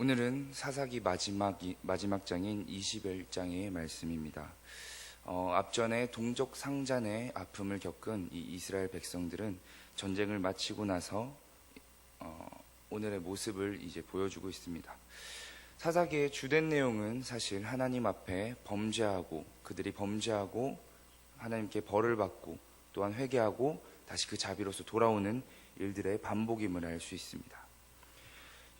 오늘은 사사기 마지막, 마지막 장인 21장의 말씀입니다. 어, 앞전에 동족 상잔의 아픔을 겪은 이 이스라엘 백성들은 전쟁을 마치고 나서 어, 오늘의 모습을 이제 보여주고 있습니다. 사사기의 주된 내용은 사실 하나님 앞에 범죄하고 그들이 범죄하고 하나님께 벌을 받고 또한 회개하고 다시 그 자비로서 돌아오는 일들의 반복임을 알 수 있습니다.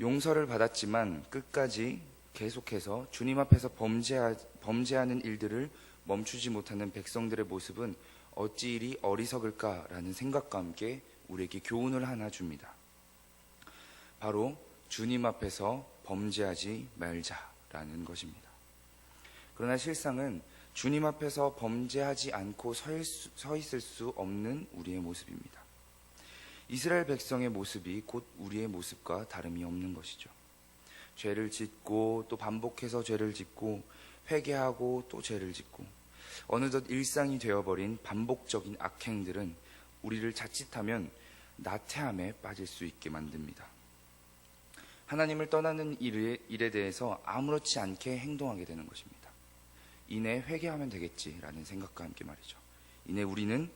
용서를 받았지만 끝까지 계속해서 주님 앞에서 범죄하, 범죄하는 일들을 멈추지 못하는 백성들의 모습은 어찌 이리 어리석을까라는 생각과 함께 우리에게 교훈을 하나 줍니다. 바로 주님 앞에서 범죄하지 말자라는 것입니다. 그러나 실상은 주님 앞에서 범죄하지 않고 서 있을 수 없는 우리의 모습입니다. 이스라엘 백성의 모습이 곧 우리의 모습과 다름이 없는 것이죠. 죄를 짓고 또 반복해서 죄를 짓고 회개하고 또 죄를 짓고 어느덧 일상이 되어버린 반복적인 악행들은 우리를 자칫하면 나태함에 빠질 수 있게 만듭니다. 하나님을 떠나는 일에, 일에 대해서 아무렇지 않게 행동하게 되는 것입니다. 이내 회개하면 되겠지라는 생각과 함께 말이죠. 이내 우리는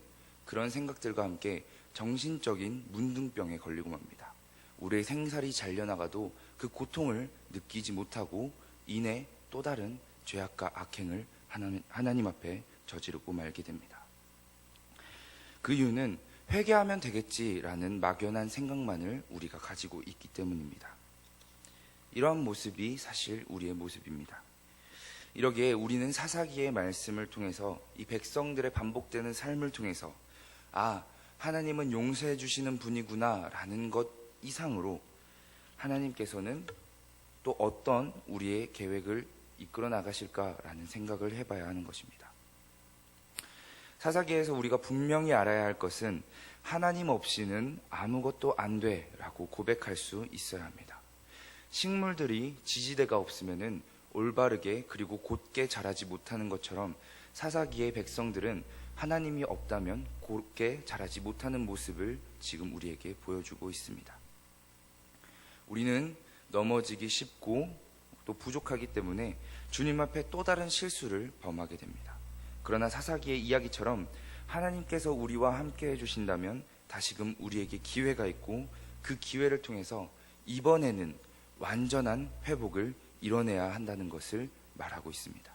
그런 생각들과 함께 정신적인 문둥병에 걸리고 맙니다. 우리의 생살이 잘려나가도 그 고통을 느끼지 못하고 이내 또 다른 죄악과 악행을 하나님 앞에 저지르고 말게 됩니다. 그 이유는 회개하면 되겠지라는 막연한 생각만을 우리가 가지고 있기 때문입니다. 이러한 모습이 사실 우리의 모습입니다. 이러기에 우리는 사사기의 말씀을 통해서 이 백성들의 반복되는 삶을 통해서 아, 하나님은 용서해 주시는 분이구나 라는 것 이상으로 하나님께서는 또 어떤 우리의 계획을 이끌어 나가실까라는 생각을 해봐야 하는 것입니다. 사사기에서 우리가 분명히 알아야 할 것은 하나님 없이는 아무것도 안 돼라고 고백할 수 있어야 합니다. 식물들이 지지대가 없으면은 올바르게 그리고 곧게 자라지 못하는 것처럼 사사기의 백성들은 하나님이 없다면 곧게 자라지 못하는 모습을 지금 우리에게 보여주고 있습니다. 우리는 넘어지기 쉽고 또 부족하기 때문에 주님 앞에 또 다른 실수를 범하게 됩니다. 그러나 사사기의 이야기처럼 하나님께서 우리와 함께 해주신다면 다시금 우리에게 기회가 있고 그 기회를 통해서 이번에는 완전한 회복을 이뤄내야 한다는 것을 말하고 있습니다.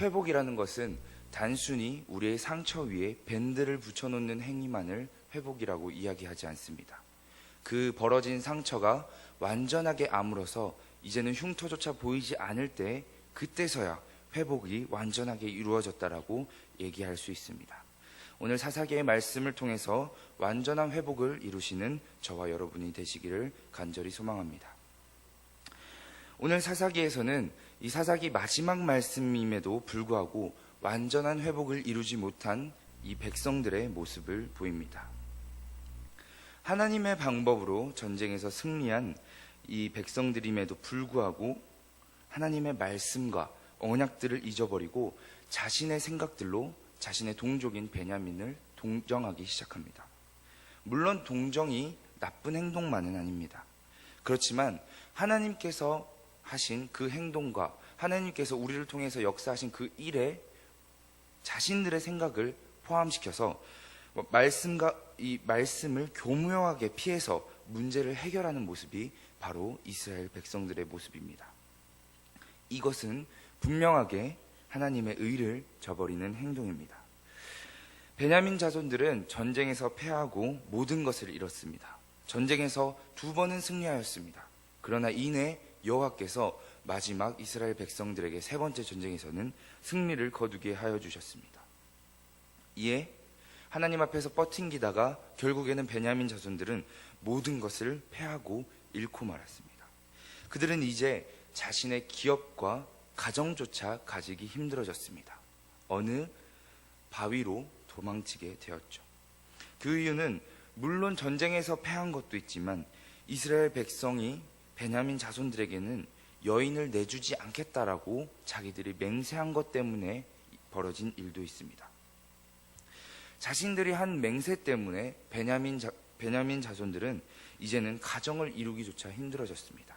회복이라는 것은 단순히 우리의 상처 위에 밴드를 붙여놓는 행위만을 회복이라고 이야기하지 않습니다. 그 벌어진 상처가 완전하게 아물어서 이제는 흉터조차 보이지 않을 때 그때서야 회복이 완전하게 이루어졌다라고 얘기할 수 있습니다. 오늘 사사기의 말씀을 통해서 완전한 회복을 이루시는 저와 여러분이 되시기를 간절히 소망합니다. 오늘 사사기에서는 이 사사기 마지막 말씀임에도 불구하고 완전한 회복을 이루지 못한 이 백성들의 모습을 보입니다. 하나님의 방법으로 전쟁에서 승리한 이 백성들임에도 불구하고 하나님의 말씀과 언약들을 잊어버리고 자신의 생각들로 자신의 동족인 베냐민을 동정하기 시작합니다. 물론 동정이 나쁜 행동만은 아닙니다. 그렇지만 하나님께서 하신 그 행동과 하나님께서 우리를 통해서 역사하신 그 일에 자신들의 생각을 포함시켜서 뭐 말씀과 이 말씀을 교묘하게 피해서 문제를 해결하는 모습이 바로 이스라엘 백성들의 모습입니다. 이것은 분명하게 하나님의 의를 저버리는 행동입니다. 베냐민 자손들은 전쟁에서 패하고 모든 것을 잃었습니다. 전쟁에서 두 번은 승리하였습니다. 그러나 이내 여호와께서 마지막 이스라엘 백성들에게 세 번째 전쟁에서는 승리를 거두게 하여 주셨습니다. 이에 하나님 앞에서 뻗팅기다가 결국에는 베냐민 자손들은 모든 것을 패하고 잃고 말았습니다. 그들은 이제 자신의 기업과 가정조차 가지기 힘들어졌습니다. 어느 바위로 도망치게 되었죠. 그 이유는 물론 전쟁에서 패한 것도 있지만 이스라엘 백성이 베냐민 자손들에게는 여인을 내주지 않겠다라고 자기들이 맹세한 것 때문에 벌어진 일도 있습니다. 자신들이 한 맹세 때문에 베냐민, 자, 베냐민 자손들은 이제는 가정을 이루기조차 힘들어졌습니다.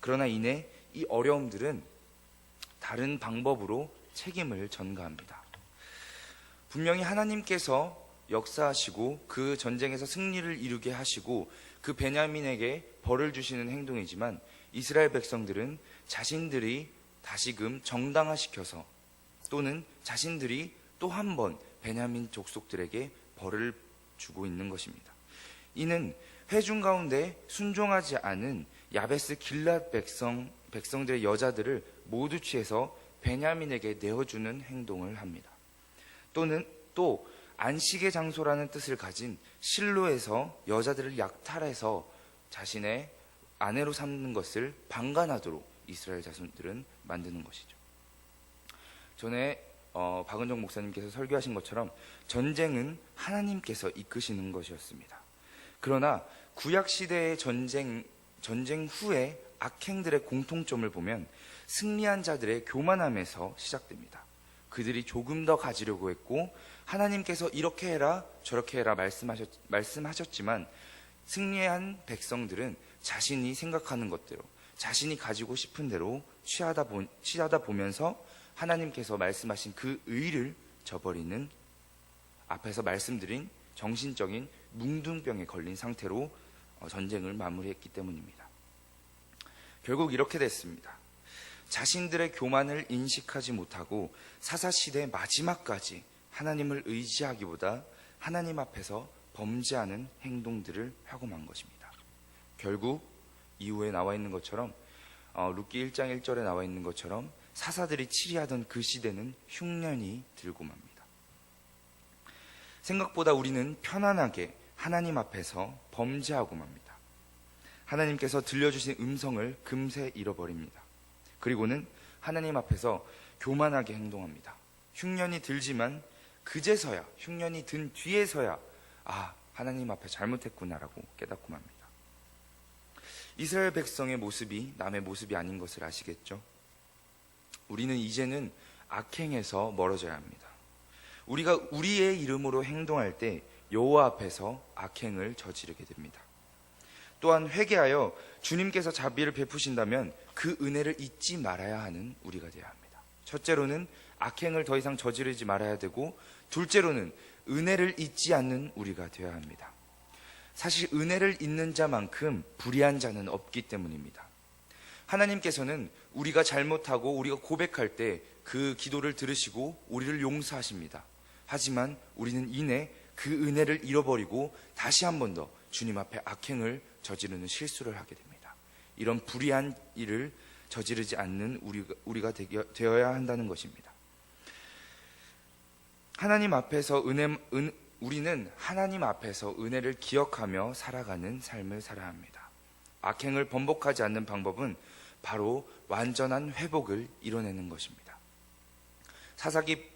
그러나 이내 이 어려움들은 다른 방법으로 책임을 전가합니다. 분명히 하나님께서 역사하시고 그 전쟁에서 승리를 이루게 하시고 그 베냐민에게 벌을 주시는 행동이지만 이스라엘 백성들은 자신들이 다시금 정당화시켜서 또는 자신들이 또 한 번 베냐민 족속들에게 벌을 주고 있는 것입니다. 이는 회중 가운데 순종하지 않은 야베스 길랏 백성 백성들의 여자들을 모두 취해서 베냐민에게 내어주는 행동을 합니다. 또는 또 안식의 장소라는 뜻을 가진 실로에서 여자들을 약탈해서 자신의 아내로 삼는 것을 방관하도록 이스라엘 자손들은 만드는 것이죠. 전에 어, 박은정 목사님께서 설교하신 것처럼 전쟁은 하나님께서 이끄시는 것이었습니다. 그러나 구약 시대의 전쟁 전쟁 후에 악행들의 공통점을 보면 승리한 자들의 교만함에서 시작됩니다. 그들이 조금 더 가지려고 했고 하나님께서 이렇게 해라 저렇게 해라 말씀하셨, 말씀하셨지만 승리한 백성들은 자신이 생각하는 것대로 자신이 가지고 싶은 대로 취하다, 보, 취하다 보면서 하나님께서 말씀하신 그 의를 저버리는 앞에서 말씀드린 정신적인 뭉둥병에 걸린 상태로 어, 전쟁을 마무리했기 때문입니다. 결국 이렇게 됐습니다. 자신들의 교만을 인식하지 못하고 사사시대 마지막까지 하나님을 의지하기보다 하나님 앞에서 범죄하는 행동들을 하고 만 것입니다. 결국 이후에 나와 있는 것처럼 어, 룻기 1장 1절에 나와 있는 것처럼 사사들이 치리하던 그 시대는 흉년이 들고 맙니다. 생각보다 우리는 편안하게 하나님 앞에서 범죄하고 맙니다. 하나님께서 들려주신 음성을 금세 잃어버립니다. 그리고는 하나님 앞에서 교만하게 행동합니다. 흉년이 들지만 그제서야, 흉년이 든 뒤에서야, 아, 하나님 앞에 잘못했구나라고 깨닫고 맙니다. 이스라엘 백성의 모습이 남의 모습이 아닌 것을 아시겠죠? 우리는 이제는 악행에서 멀어져야 합니다. 우리가 우리의 이름으로 행동할 때 여호와 앞에서 악행을 저지르게 됩니다. 또한 회개하여 주님께서 자비를 베푸신다면 그 은혜를 잊지 말아야 하는 우리가 되어야 합니다. 첫째로는 악행을 더 이상 저지르지 말아야 되고 둘째로는 은혜를 잊지 않는 우리가 되어야 합니다. 사실 은혜를 잊는 자만큼 불의한 자는 없기 때문입니다. 하나님께서는 우리가 잘못하고 우리가 고백할 때 그 기도를 들으시고 우리를 용서하십니다. 하지만 우리는 이내 그 은혜를 잃어버리고 다시 한 번 더 주님 앞에 악행을 저지르는 실수를 하게 됩니다. 이런 불의한 일을 저지르지 않는 우리가, 우리가 되어야 한다는 것입니다. 하나님 앞에서 은혜, 은, 우리는 하나님 앞에서 은혜를 기억하며 살아가는 삶을 살아야 합니다. 악행을 번복하지 않는 방법은 바로 완전한 회복을 이뤄내는 것입니다. 사사기,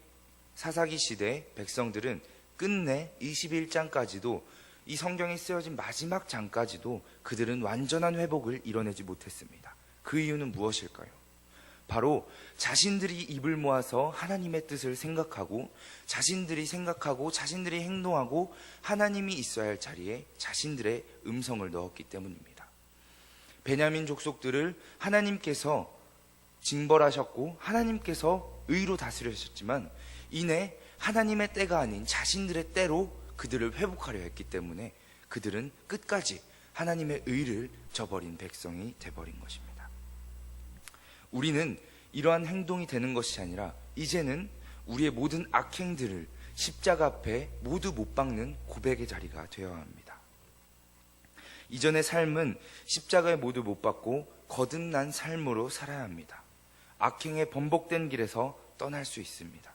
사사기 시대 백성들은 끝내 21장까지도 이 성경에 쓰여진 마지막 장까지도 그들은 완전한 회복을 이뤄내지 못했습니다. 그 이유는 무엇일까요? 바로 자신들이 입을 모아서 하나님의 뜻을 생각하고 자신들이 생각하고 자신들이 행동하고 하나님이 있어야 할 자리에 자신들의 음성을 넣었기 때문입니다. 베냐민 족속들을 하나님께서 징벌하셨고 하나님께서 의로 다스리셨지만 이내 하나님의 때가 아닌 자신들의 때로 그들을 회복하려 했기 때문에 그들은 끝까지 하나님의 의를 저버린 백성이 돼버린 것입니다. 우리는 이러한 행동이 되는 것이 아니라 이제는 우리의 모든 악행들을 십자가 앞에 모두 못 박는 고백의 자리가 되어야 합니다. 이전의 삶은 십자가에 모두 못 박고 거듭난 삶으로 살아야 합니다. 악행의 번복된 길에서 떠날 수 있습니다.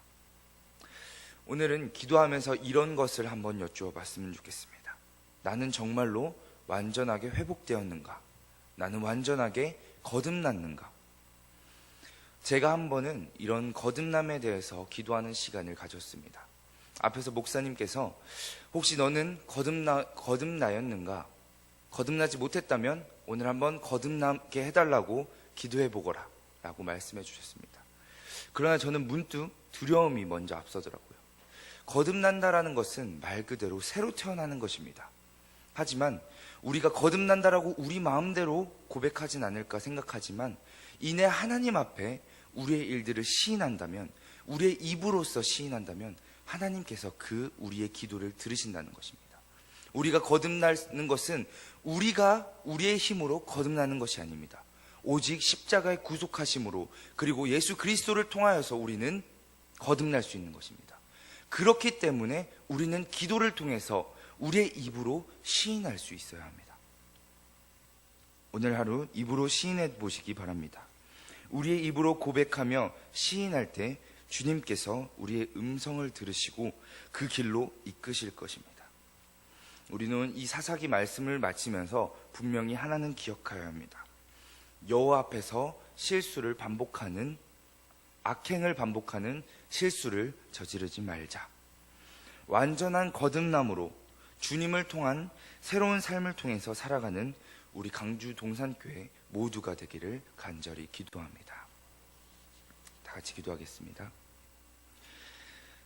오늘은 기도하면서 이런 것을 한번 여쭈어 봤으면 좋겠습니다. 나는 정말로 완전하게 회복되었는가? 나는 완전하게 거듭났는가? 제가 한 번은 이런 거듭남에 대해서 기도하는 시간을 가졌습니다. 앞에서 목사님께서 혹시 너는 거듭나, 거듭나였는가? 거듭나지 못했다면 오늘 한번 거듭나게 해달라고 기도해 보거라. 라고 말씀해 주셨습니다. 그러나 저는 문득 두려움이 먼저 앞서더라고요. 거듭난다라는 것은 말 그대로 새로 태어나는 것입니다. 하지만 우리가 거듭난다라고 우리 마음대로 고백하진 않을까 생각하지만 이내 하나님 앞에 우리의 일들을 시인한다면 우리의 입으로서 시인한다면 하나님께서 그 우리의 기도를 들으신다는 것입니다. 우리가 거듭나는 것은 우리가 우리의 힘으로 거듭나는 것이 아닙니다. 오직 십자가의 구속하심으로 그리고 예수 그리스도를 통하여서 우리는 거듭날 수 있는 것입니다. 그렇기 때문에 우리는 기도를 통해서 우리의 입으로 시인할 수 있어야 합니다. 오늘 하루 입으로 시인해 보시기 바랍니다. 우리의 입으로 고백하며 시인할 때 주님께서 우리의 음성을 들으시고 그 길로 이끄실 것입니다. 우리는 이 사사기 말씀을 마치면서 분명히 하나는 기억하여야 합니다. 여호와 앞에서 실수를 반복하는 악행을 반복하는 실수를 저지르지 말자. 완전한 거듭남으로 주님을 통한 새로운 삶을 통해서 살아가는 우리 강주 동산교회 모두가 되기를 간절히 기도합니다. 다 같이 기도하겠습니다.